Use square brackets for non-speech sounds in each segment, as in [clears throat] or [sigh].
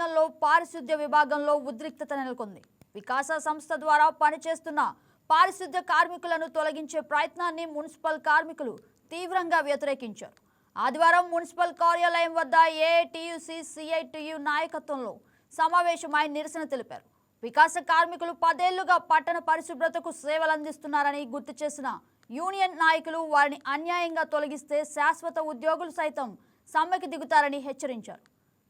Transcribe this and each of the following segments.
రంగంలో పారిశుద్ధ్య విభాగంలో ఉద్రిక్తత నెలకొంది. వికాస సంస్థ ద్వారా పనిచేస్తున్న పారిశుద్ధ్య కార్మికులను తొలగించే ప్రయత్నాన్ని మున్సిపల్ కార్మికులు తీవ్రంగా వ్యతిరేకించారు. ఆదివారం మున్సిపల్ కార్యాలయం వద్ద ఏఐటియుసి సిఐటియు నాయకత్వంలో సమావేశమై నిరసన తెలిపారు. వికాస కార్మికులు పదేళ్ళుగా పట్టణ పరిశుభ్రతకు సేవలు అందిస్తున్నారని గుర్తు చేసిన యూనియన్ నాయకులు వారిని అన్యాయంగా తొలగిస్తే శాశ్వత ఉద్యోగులు సైతం సమ్మెకి దిగుతారని హెచ్చరించారు.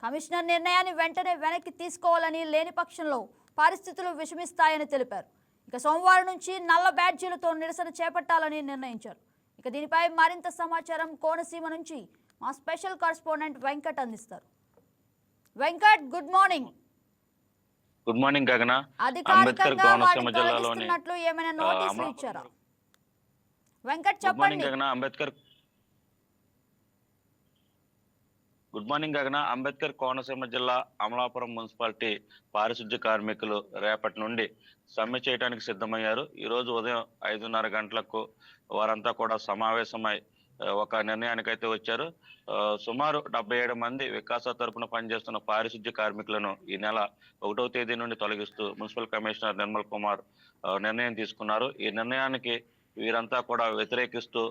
కమిషనర్ నిర్ణయాన్ని వెంటనే వెనక్కి తీసుకోవాలని లేని పక్షంలో పరిస్థితులు విషమిస్తాయని తెలిపారు. ఇక సోమవారం నుంచి నల్ల బ్యాడ్జీలతో నిరసన చేపట్టాలని నిర్ణయించారు. ఇక దీనిపై మరింత సమాచారం కోనసీమ నుంచి మా స్పెషల్ కరస్పాండెంట్ వెంకట్ అందిస్తారు. Venkat good morning. Good morning Gagana. అధికారికంగా ఏమైనా నోటీసులు ఇచ్చారా? వెంకట్ చెప్పండి. గగన. అంబేద్కర్ గుడ్ మార్నింగ్ గగన అంబేద్కర్ కోనసీమ జిల్లా అమలాపురం మున్సిపాలిటీ పారిశుద్ధ్య కార్మికులు రేపటి నుండి సమ్మె చేయడానికి సిద్ధమయ్యారు. ఈ రోజు ఉదయం ఐదున్నర గంటలకు వారంతా కూడా సమావేశమై ఒక నిర్ణయానికైతే వచ్చారు. సుమారు డెబ్బై ఏడు మంది వికాస తరపున పనిచేస్తున్న పారిశుద్ధ్య కార్మికులను ఈ నెల ఒకటవ తేదీ నుండి తొలగిస్తూ మున్సిపల్ కమిషనర్ నిర్మల్ కుమార్ నిర్ణయం తీసుకున్నారు. ఈ నిర్ణయానికి వీరంతా కూడా వ్యతిరేకిస్తూ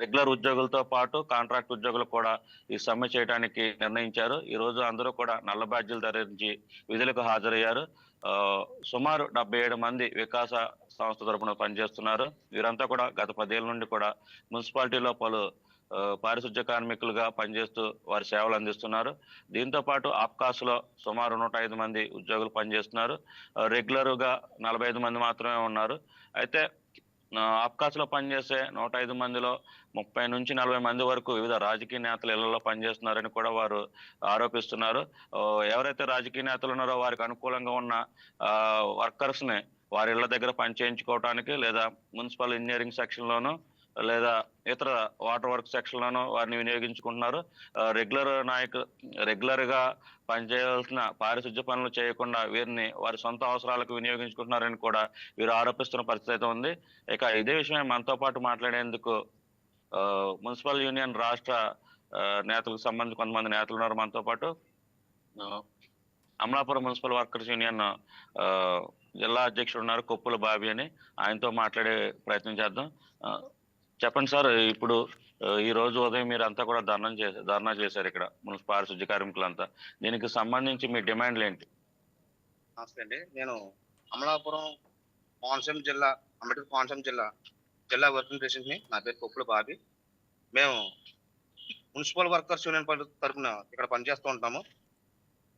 రెగ్యులర్ ఉద్యోగులతో పాటు కాంట్రాక్ట్ ఉద్యోగులు కూడా ఈ సమ్మె చేయడానికి నిర్ణయించారు. ఈ రోజు అందరూ కూడా నల్ల బ్యాడ్జీలు ధరించి విధులకు హాజరయ్యారు. సుమారు డెబ్బై ఏడు మంది వికాస సంస్థ తరపున పనిచేస్తున్నారు. వీరంతా కూడా గత పదేళ్ళ నుండి కూడా మున్సిపాలిటీలో పలు పారిశుధ్య కార్మికులుగా పనిచేస్తూ వారి సేవలు అందిస్తున్నారు. దీంతో పాటు ఆప్కాస్లో సుమారు నూట ఐదు మంది ఉద్యోగులు పనిచేస్తున్నారు. రెగ్యులర్గా నలభై ఐదు మంది మాత్రమే ఉన్నారు. అయితే ఆ, ఆప్కాస్లో పనిచేసే నూట ఐదు మందిలో ముప్పై నుంచి నలభై మంది వరకు వివిధ రాజకీయ నేతలు ఇళ్ళలో పనిచేస్తున్నారని కూడా వారు ఆరోపిస్తున్నారు. ఎవరైతే రాజకీయ నేతలు ఉన్నారో వారికి అనుకూలంగా ఉన్న వర్కర్స్ని వారి ఇళ్ళ దగ్గర పని చేయించుకోవడానికి లేదా మున్సిపల్ ఇంజనీరింగ్ సెక్షన్ లోను లేదా ఇతర వాటర్ వర్క్ సెక్షన్లను వారిని వినియోగించుకుంటున్నారు. రెగ్యులర్ నాయకు రెగ్యులర్గా పనిచేయాల్సిన పారిశుద్ధ్య పనులు చేయకుండా వీరిని వారి సొంత అవసరాలకు వినియోగించుకుంటున్నారని కూడా వీరు ఆరోపిస్తున్న పరిస్థితి అయితే ఉంది. ఇక ఇదే విషయమై మనతో పాటు మాట్లాడేందుకు ఆ, మున్సిపల్ యూనియన్ రాష్ట్ర నేతలకు సంబంధించి కొంతమంది నేతలు ఉన్నారు మనతో పాటు. అమలాపురం మున్సిపల్ వర్కర్స్ యూనియన్ ఆ, జిల్లా అధ్యక్షుడు ఉన్నారు కొప్పుల బాబీ అని. ఆయనతో మాట్లాడే ప్రయత్నం చేద్దాం. చెప్పండి సార్ ఇప్పుడు ఈ రోజు ఉదయం మీరు అంతా కూడా ధర్నా చేశారు ధర్నా చేశారు ఇక్కడ మున్సిపల్ పారిశుద్ధ్య కార్మికులంతా. దీనికి సంబంధించి మీ డిమాండ్లు ఏంటి? నమస్తే అండి. నేను అమలాపురం కోనసీమ జిల్లా అంబేద్కర్ కోనసీమ జిల్లా జిల్లా వర్కింగ్ ప్రెసిడెంట్ని. నా పేరు కొప్పుల బాబి. మేము మున్సిపల్ వర్కర్స్ యూనియన్ తరఫున తరపున ఇక్కడ పనిచేస్తూ ఉంటాము.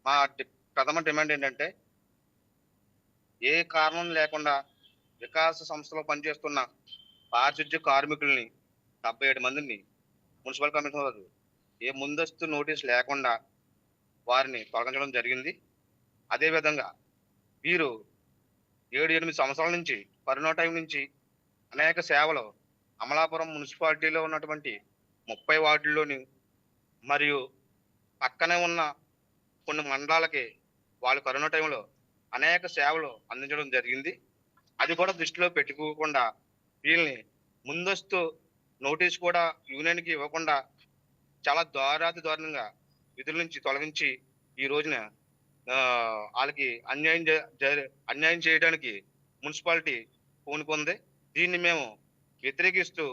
మా డి- ప్రథమ డిమాండ్ ఏంటంటే ఏ కారణం లేకుండా వికాస సంస్థలో పనిచేస్తున్న పారిశుద్ధ్య కార్మికుల్ని డెబ్బై ఏడు మందిని మున్సిపల్ కమిషనర్ వారు ఏ ముందస్తు నోటీస్ లేకుండా వారిని తొలగించడం జరిగింది. అదేవిధంగా వీరు ఏడు ఎనిమిది సంవత్సరాల నుంచి కరోనా టైం నుంచి అనేక సేవలు అమలాపురం మున్సిపాలిటీలో ఉన్నటువంటి ముప్పై వార్డుల్లోని మరియు పక్కనే ఉన్న కొన్ని మండలాలకి వాళ్ళు కరోనా టైంలో అనేక సేవలు అందించడం జరిగింది. అది కూడా దృష్టిలో పెట్టుకోకుండా వీళ్ళని ముందస్తు నోటీస్ కూడా యూనియన్కి ఇవ్వకుండా చాలా దారాతి దారుణంగా విధుల నుంచి తొలగించి ఈ రోజున వాళ్ళకి అన్యాయం జ- అన్యాయం చేయడానికి మున్సిపాలిటీ పూనుకుంది. దీన్ని మేము వ్యతిరేకిస్తూ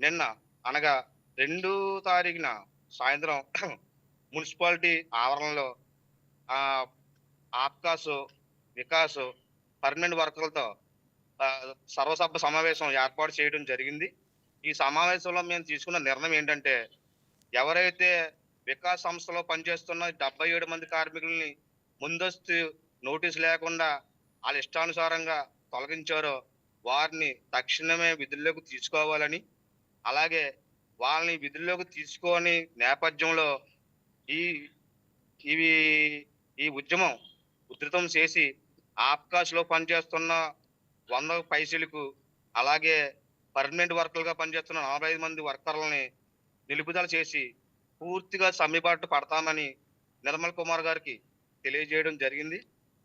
నిన్న అనగా రెండో తారీఖున సాయంత్రం [clears throat] మున్సిపాలిటీ ఆవరణలో ఆప్కాసు వికాసు పర్మనెంట్ వర్కర్లతో సర్వసభ సమావేశం ఏర్పాటు చేయడం జరిగింది. ఈ సమావేశంలో మేము తీసుకున్న నిర్ణయం ఏంటంటే ఎవరైతే వికాస్ సంస్థలో పనిచేస్తున్న డెబ్బై ఏడు మంది కార్మికుల్ని ముందస్తు నోటీస్ లేకుండా వాళ్ళ ఇష్టానుసారంగా తొలగించారో వారిని తక్షణమే విధుల్లోకి తీసుకోవాలని అలాగే వాళ్ళని విధుల్లోకి తీసుకొని నేపథ్యంలో ఈ ఇవి ఈ ఉద్యమం ఉధృతం చేసి ఆప్కాష్లో పనిచేస్తున్న వంద పైసలకు అలాగే పర్మనెంట్ వర్కర్లుగా పనిచేస్తున్న నలభై ఐదు మంది వర్కర్లని నిలుపుదల చేసి పూర్తిగా సమ్మెబాటు పడతామని నిర్మల్ కుమార్ గారికి తెలియజేయడం జరిగింది.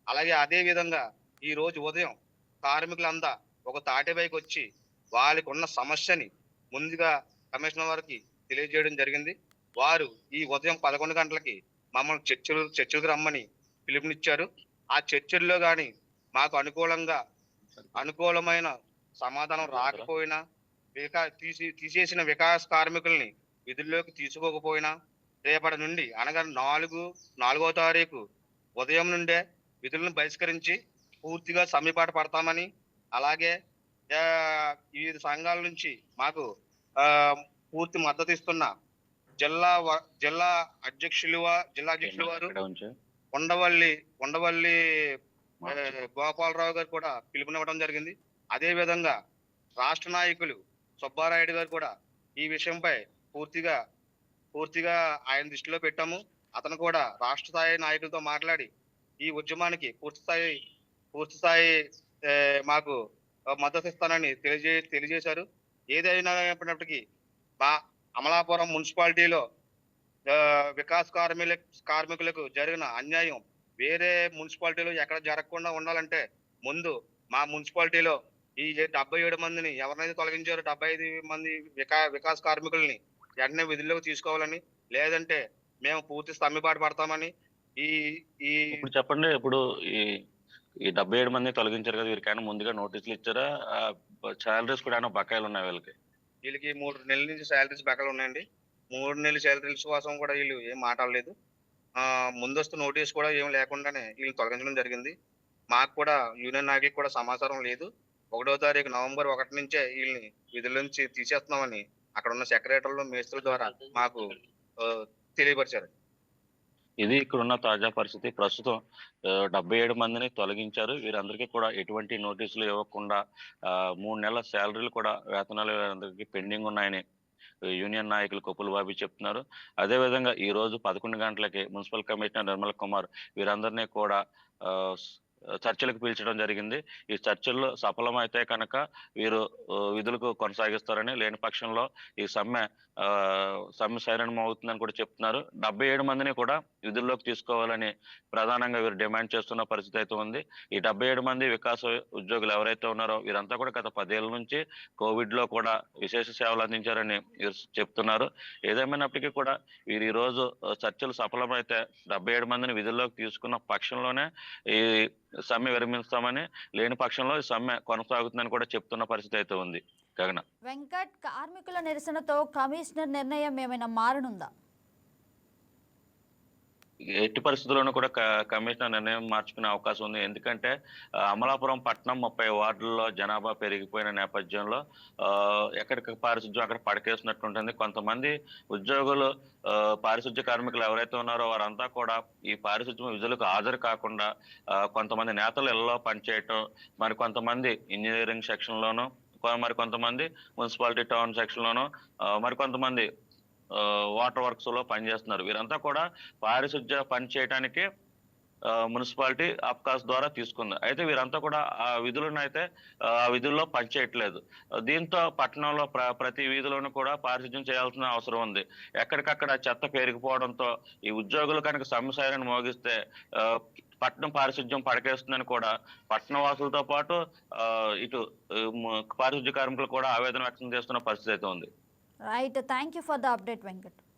అలాగే అదే విధంగా ఈ రోజు ఉదయం కార్మికులంతా ఒక తాటిపైకి వచ్చి వాళ్ళకి ఉన్న సమస్యని ముందుగా కమిషనర్ వారికి తెలియజేయడం జరిగింది. వారు ఈ ఉదయం పదకొండు గంటలకి మమ్మల్ని చర్చలు చర్చలకు రమ్మని పిలుపునిచ్చారు. ఆ చర్చల్లో కానీ మాకు అనుకూలంగా అనుకూలమైన సమాధానం రాకపోయినా వికా తీసి తీసేసిన వికాస్ కార్మికుల్ని విధుల్లోకి తీసుకోకపోయినా రేపటి నుండి అనగా నాలుగు నాలుగో తారీఖు ఉదయం నుండే విధులను బహిష్కరించి పూర్తిగా సమ్మెపాటు పడతామని అలాగే వివిధ సంఘాల నుంచి మాకు పూర్తి మద్దతు ఇస్తున్న జిల్లా జిల్లా అధ్యక్షులు జిల్లా అధ్యక్షులు వారు. ఉండవల్లి ఉండవల్లి గోపాలరావు గారు కూడా పిలుపునివ్వడం జరిగింది. అదే విధంగా రాష్ట్ర నాయకులు సుబ్బారాయుడు గారు కూడా ఈ విషయంపై పూర్తిగా పూర్తిగా ఆయన దృష్టిలో పెట్టాము. అతను కూడా రాష్ట్ర స్థాయి నాయకులతో మాట్లాడి ఈ ఉద్యమానికి పూర్తి స్థాయి పూర్తి స్థాయి మాకు మద్దతు ఇస్తానని తెలియజే తెలియజేశారు. ఏదైనప్పటికీ మా అమలాపురం మున్సిపాలిటీలో వికాస్ కార్మికుల కార్మికులకు జరిగిన అన్యాయం వేరే మున్సిపాలిటీలో ఎక్కడ జరగకుండా ఉండాలంటే ముందు మా మున్సిపాలిటీలో ఈ డెబ్బై ఏడు మందిని ఎవరినైతే తొలగించారో డెబ్బై ఐదు మంది వికా వికాస్ కార్మికుల్ని వెంటనే విధుల్లోకి తీసుకోవాలని లేదంటే మేము పూర్తి స్తంభిపాటు పడతామని ఈ ఈ ఇప్పుడు చెప్పండి ఇప్పుడు ఈ ఈ డెబ్బై ఏడు మంది తొలగించారు కదా వీరికైనా ముందుగా నోటీసులు ఇచ్చారా? శాలరీస్ కూడా ఏమైనా బకాయిలు ఉన్నాయి వీళ్ళకి? వీళ్ళకి మూడు నెలల నుంచి శాలరీస్ బెకలు ఉన్నాయండి. మూడు నెలల శాలరీస్ కోసం కూడా వీళ్ళు ఏం మాట్లాడలేదు. ముందస్తు నోటీస్ కూడా ఏం లేకుండానే వీళ్ళని తొలగించడం జరిగింది. మాకు కూడా యూనియన్ నాయకులకు కూడా సమాచారం లేదు. ఒకటో తారీఖు నవంబర్ ఒకటి నుంచే వీళ్ళని విధుల నుంచి తీసేస్తున్నామని అక్కడ ఉన్న సెక్రటరీలు మేస్త్రుల ద్వారా మాకు తెలియపరిచారు. ఇది ఇక్కడ ఉన్న తాజా పరిస్థితి. ప్రస్తుతం డెబ్బై ఏడు మందిని తొలగించారు. వీరందరికీ కూడా ఎటువంటి నోటీసులు ఇవ్వకుండా మూడు నెలల శాలరీలు కూడా వేతనాలు వీరందరికీ పెండింగ్ ఉన్నాయని యూనియన్ నాయకులు కొప్పుల బాబి చెప్తున్నారు. అదే విధంగా ఈ రోజు పదకొండు గంటలకి మున్సిపల్ కమిషనర్ నిర్మల్ కుమార్ వీరందరినీ కూడా ఆ, చర్చలకు పిలిచడం జరిగింది. ఈ చర్చల్లో సఫలమైతే కనుక వీరు విధులకు కొనసాగిస్తారని లేని పక్షంలో ఈ సమ్మె ఆ, సమ్మె సైరణం అవుతుందని కూడా చెప్తున్నారు. డెబ్బై ఏడు మందిని కూడా విధుల్లోకి తీసుకోవాలని ప్రధానంగా వీరు డిమాండ్ చేస్తున్న పరిస్థితి అయితే ఉంది. ఈ డెబ్బై ఏడు మంది వికాస ఉద్యోగులు ఎవరైతే ఉన్నారో వీరంతా కూడా గత పదేళ్ళ నుంచి కోవిడ్లో కూడా విశేష సేవలు అందించారని వీరు చెప్తున్నారు. ఏదేమైనప్పటికీ కూడా వీరు ఈరోజు చర్చలు సఫలమైతే డెబ్బై ఏడు మందిని విధుల్లోకి తీసుకున్న పక్షంలోనే ఈ సమ్మె విరమిస్తామని లేని పక్షంలో సమ్మె కొనసాగుతుందని కూడా చెప్తున్న పరిస్థితి అయితే ఉంది గగన. వెంకట్ కార్మికుల నిరసనతో కమిషనర్ నిర్ణయం ఏమైనా మారనుందా? ఎట్టి పరిస్థితుల్లోనూ కూడా క- కమిషనర్ నిర్ణయం మార్చుకునే అవకాశం ఉంది. ఎందుకంటే అమలాపురం పట్టణం ముప్పై వార్డుల్లో జనాభా పెరిగిపోయిన నేపథ్యంలో ఆ, ఎక్కడికి పారిశుద్ధ్యం అక్కడ పడకేసినట్టు ఉంటుంది కొంతమంది ఉద్యోగులు పారిశుద్ధ్య కార్మికులు ఎవరైతే ఉన్నారో వారంతా కూడా ఈ పారిశుద్ధ్యం విధులకు హాజరు కాకుండా కొంతమంది నేతలు ఇళ్ళలో పనిచేయటం మరి కొంతమంది ఇంజనీరింగ్ సెక్షన్లోనూ మరి కొంతమంది మున్సిపాలిటీ టౌన్ సెక్షన్లోనూ మరి కొంతమంది వాటర్ వర్క్స్లో పనిచేస్తున్నారు. వీరంతా కూడా పారిశుద్ధ్య పని చేయడానికి ఆ, మున్సిపాలిటీ అప్కాస్ ద్వారా తీసుకుంది. అయితే వీరంతా కూడా ఆ విధులను అయితే ఆ విధుల్లో పనిచేయట్లేదు దీంతో పట్టణంలో ప్ర ప్రతి వీధులను కూడా పారిశుద్ధ్యం చేయాల్సిన అవసరం ఉంది. ఎక్కడికక్కడ చెత్త పెరిగిపోవడంతో ఈ ఉద్యోగులు కనుక సమస్యలను మోగిస్తే ఆ, పట్టణం పారిశుద్ధ్యం పడకేస్తుందని కూడా పట్టణ వాసులతో పాటు ఆ, ఇటు పారిశుద్ధ్య కార్మికులు కూడా ఆవేదన వ్యక్తం చేస్తున్న పరిస్థితి అయితే ఉంది. Right, thank you for the update Venkat.